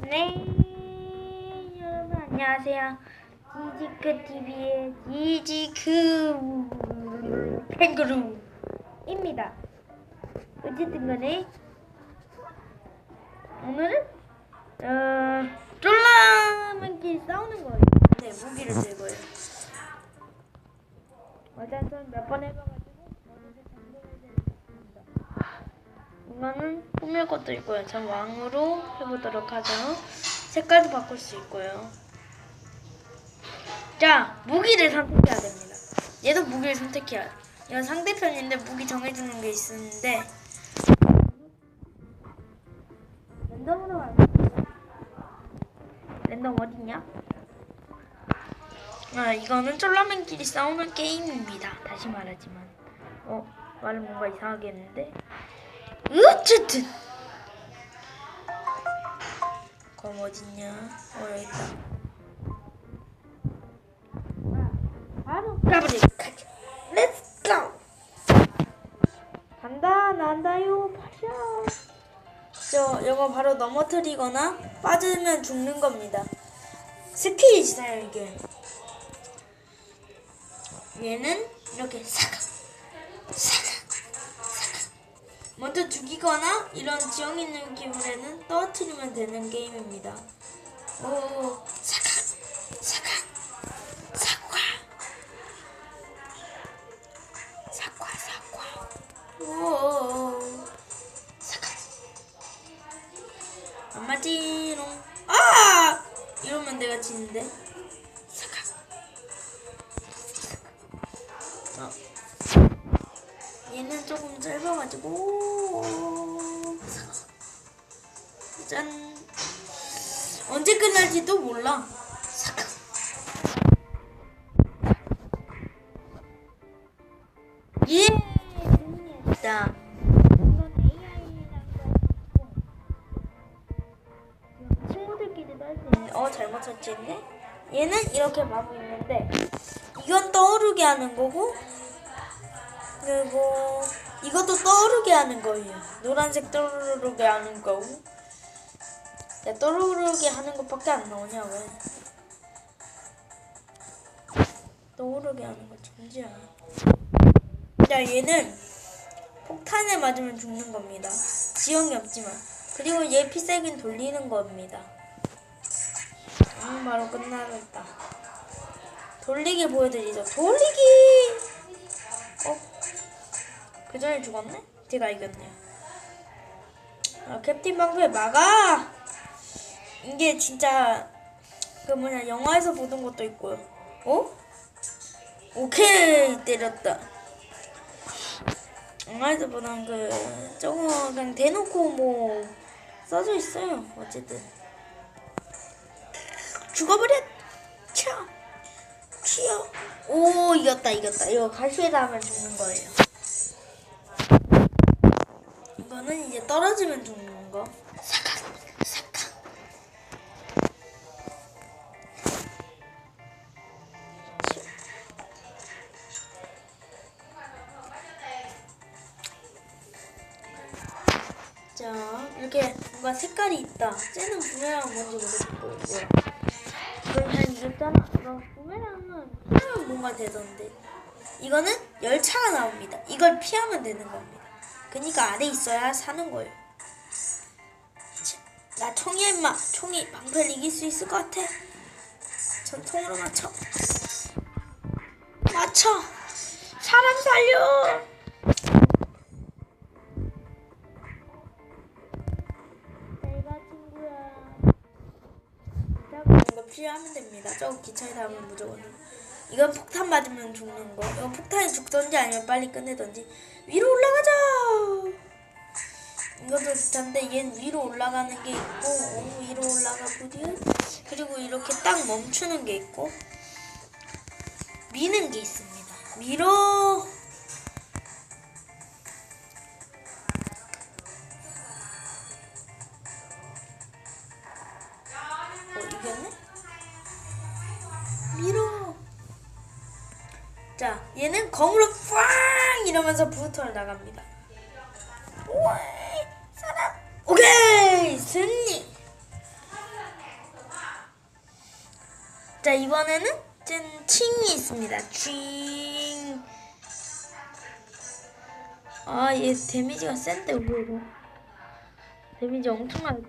네, 여러분 안녕하세요. 이지크 TV의 이지크 캥거루입니다. 어쨌든 간에 오늘은 어 쫄라맨끼리 싸우는 거예요. 네, 무기를 들고요. 어쨌든 몇번 해봐가지고 이거는 꾸밀 것도 있고요. 전 왕으로 해보도록 하죠. 색깔도 바꿀 수 있고요. 자, 무기를 선택해야 됩니다. 얘도 무기를 선택해야 돼. 이건 상대편인데 무기 정해주는 게 있는데 랜덤으로 갈게요. 랜덤 어딨냐? 아, 이거는 쫄라맨끼리 싸우는 게임입니다. 다시 말하지만. 어, 말은 뭔가 이상하게 했는데. 어쨌든 검 어딨냐? 어 여기 있다. 바로 가자. 렛츠 고. 간다 난다요 파샤. 저 이거 바로 넘어뜨리거나 빠지면 죽는 겁니다. 스킬이잖아요 이게. 얘는 이렇게 사각 사각 먼저 죽이거나 이런 지형 있는 기물에는 떨어뜨리면 되는 게임입니다. 오, 조금 짧아가지고. 짠. 언제 끝날지도 몰라. 예 친구들끼리도 할수어 잘못 설치했네? 얘는 이렇게 마구 있는데 이건 떠오르게 하는 거고 그리고 이것도 떠오르게 하는 거예요. 노란색 떠오르게 하는 거고. 야, 떠오르게 하는 것밖에 안 나오냐 왜? 떠오르게 하는 거 천지야. 자 얘는 폭탄에 맞으면 죽는 겁니다. 지형이 없지만 그리고 얘 피세긴 돌리는 겁니다. 음 바로 끝나겠다. 돌리기 보여드리죠. 돌리기. 어? 그 전에 죽었네? 제가 이겼네요. 아, 캡틴 방패 막아! 이게 진짜 그 뭐냐 영화에서 보던 것도 있고요. 어? 오케이 때렸다. 영화에서 보던 그 저거 그냥 대놓고 뭐 써져 있어요. 어쨌든 죽어버려. 차. 튀어. 오 이겼다 이겼다. 이거 가시에다 하면 죽는 거예요. 이거는 이제 떨어지면 죽는 거. 사각, 사각. 자, 이렇게 뭔가 색깔이 있다. 쟤는 부메랑 뭔지 모르겠고, 이거. 이건 잘 이겼잖아. 이거 부메랑은 피하면 뭔가 되던데. 이거는 열차가 나옵니다. 이걸 피하면 되는 겁니다. 그니까 안에 있어야 사는 거예요. 자, 나 총이야 임마. 총이 방패를 이길 수 있을 것 같아. 전통으로 맞춰. 맞춰. 사람 살려. 내가 친구야. 자, 이거 필요하면 됩니다. 저거 기차에 닿으면 무조건. 이건 폭탄 맞으면 죽는 거. 이건 폭탄이 죽던지 아니면 빨리 끝내던지. 위로 올라가자. 이것도 비슷한데 얘는 위로 올라가는 게 있고 오, 위로 올라가고요. 그리고 이렇게 딱 멈추는 게 있고 미는 게 있습니다. 밀어. 어 이겼네? 밀어. 자, 얘는 검으로 팡 이러면서 부스터를 나갑니다. 오케이 승리. 자 이번에는 짠 칭이 있습니다. 칭. 아 얘 데미지가 센데 의외로. 데미지 엄청나게.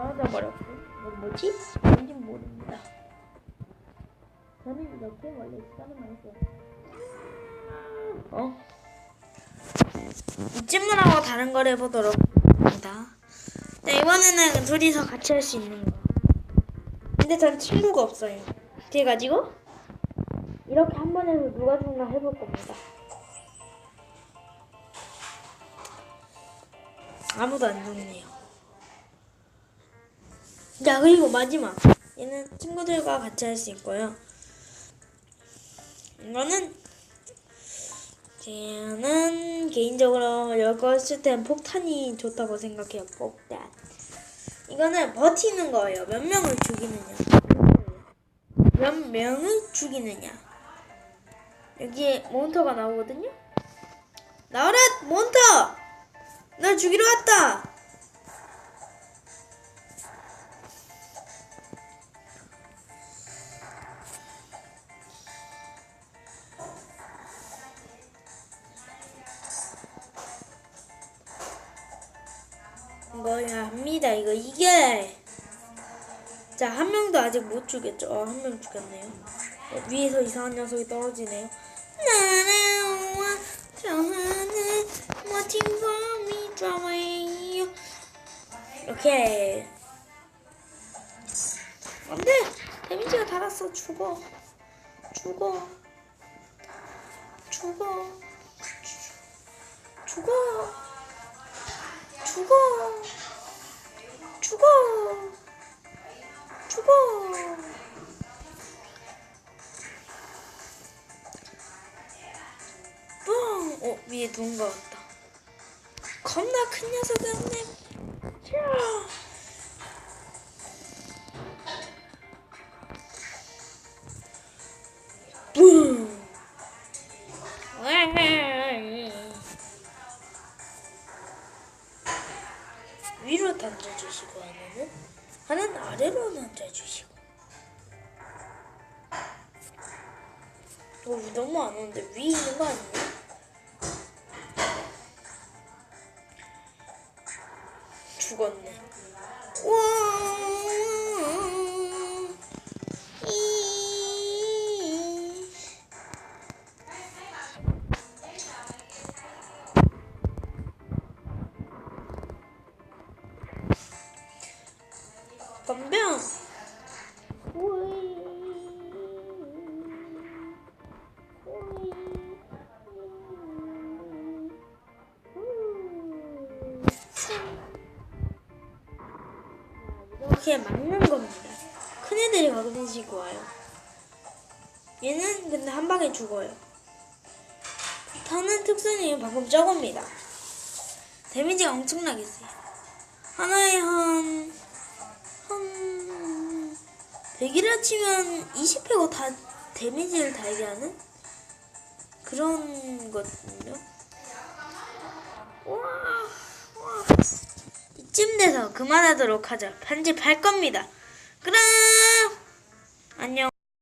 떨어져 버렸고 이건 뭐지? 뭔지 모릅니다. 저는 이렇게 원래 시간을 많이 써요. 어? 이쯤만 하고 다른 걸 해보도록 합니다. 네, 이번에는 둘이서 같이 할 수 있는 거. 근데 전 친구가 없어요. 그래가지고 이렇게 한 번에서 누가 죽나 해볼 겁니다. 아무도 안 죽네요. 자 그리고 마지막 얘는 친구들과 같이 할 수 있고요. 이거는 저는 개인적으로 열거 했을 땐 폭탄이 좋다고 생각해요. 폭탄. 이거는 버티는 거예요. 몇 명을 죽이느냐. 몇 명을 죽이느냐. 여기에 몬터가 나오거든요. 나와라 몬터. 날 죽이러 왔다. 이거야 합니다. 이거 이게 자한 명도 아직 못 죽였죠. 어, 한 명 죽였네요. 어, 위에서 이상한 녀석이 떨어지네요. 나나와 저하는 멋진 밤이 드라마예요. 이렇게 안돼 데미지가 달았어 죽어 죽어 죽어 죽어 죽어 죽어. 죽어. 뻥! 어 위에 누군가 왔다. 겁나 큰 녀석이었네 던져주시고 하나는 하나는 아래로 던져주시고. 어, 너무 안 오는데 위에 있는 거 아니에요? 죽었네. 와 건병. 이렇게 막는 겁니다. 큰 애들이 가끔씩 와요. 얘는 근데 한 방에 죽어요. 타는 특성이 방금 저겁니다. 데미지가 엄청나게 세요. 하나에 한, 한, 100이라 치면 20회고 다 데미지를 달게 하는 그런 거거든요. 와, 와. 이쯤 돼서 그만하도록 하자. 편집할 겁니다. 그럼, 안녕.